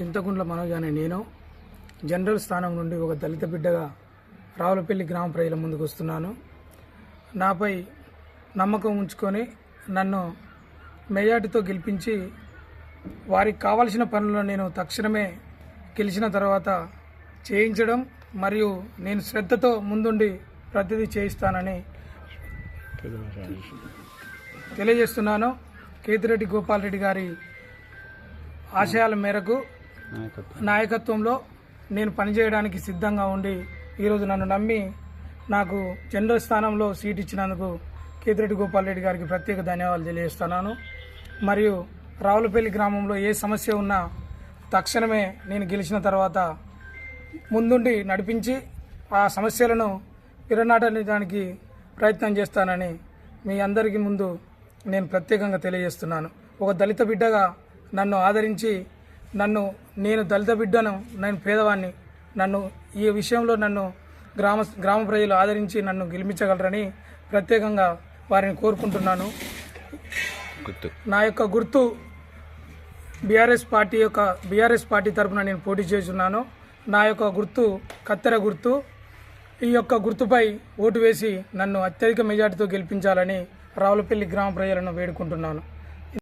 చింతకుంట్ల మనోజ్ అనే నేను జనరల్ స్థానం నుండి ఒక దళిత బిడ్డగా రావులపల్లి గ్రామ ప్రజల ముందుకు వస్తున్నాను. నాపై నమ్మకం ఉంచుకొని నన్ను మెజార్టీతో గెలిపించి వారికి కావలసిన పనులను నేను తక్షణమే గెలిచిన తర్వాత చేయించడం మరియు నేను శ్రద్ధతో ముందుండి ప్రతిదీ చేయిస్తానని తెలియజేస్తున్నాను. కేతిరెడ్డి గోపాల్ రెడ్డి గారి ఆశయాల మేరకు నాయకత్వంలో నేను పనిచేయడానికి సిద్ధంగా ఉండి ఈరోజు నన్ను నమ్మి నాకు జనరల్ స్థానంలో సీట్ ఇచ్చినందుకు కేతిరెడ్డి గోపాల్ రెడ్డి గారికి ప్రత్యేక ధన్యవాదాలు తెలియజేస్తున్నాను. మరియు రావులపల్లి గ్రామంలో ఏ సమస్య ఉన్నా తక్షణమే నేను గెలిచిన తర్వాత ముందుండి నడిపించి ఆ సమస్యలను విరనాటడానికి ప్రయత్నం చేస్తానని మీ అందరికీ ముందు నేను ప్రత్యేకంగా తెలియజేస్తున్నాను. ఒక దళిత బిడ్డగా నన్ను ఆదరించి నన్ను నేను దళిత బిడ్డను నేను పేదవాడిని నన్ను ఈ విషయంలో నన్ను గ్రామ గ్రామ ప్రజలు ఆదరించి నన్ను గెలిపించగలరని ప్రత్యేకంగా వారిని కోరుకుంటున్నాను. గుర్తు. నా యొక్క గుర్తు బీఆర్ఎస్ పార్టీ యొక్క బీఆర్ఎస్ పార్టీ తరపున నేను పోటీ చేస్తున్నాను. నా యొక్క గుర్తు కత్తెర గుర్తు. ఈ యొక్క గుర్తుపై ఓటు వేసి నన్ను అత్యధిక మెజార్టీతో గెలిపించాలని రావులపల్లి గ్రామ ప్రజలను వేడుకుంటున్నాను.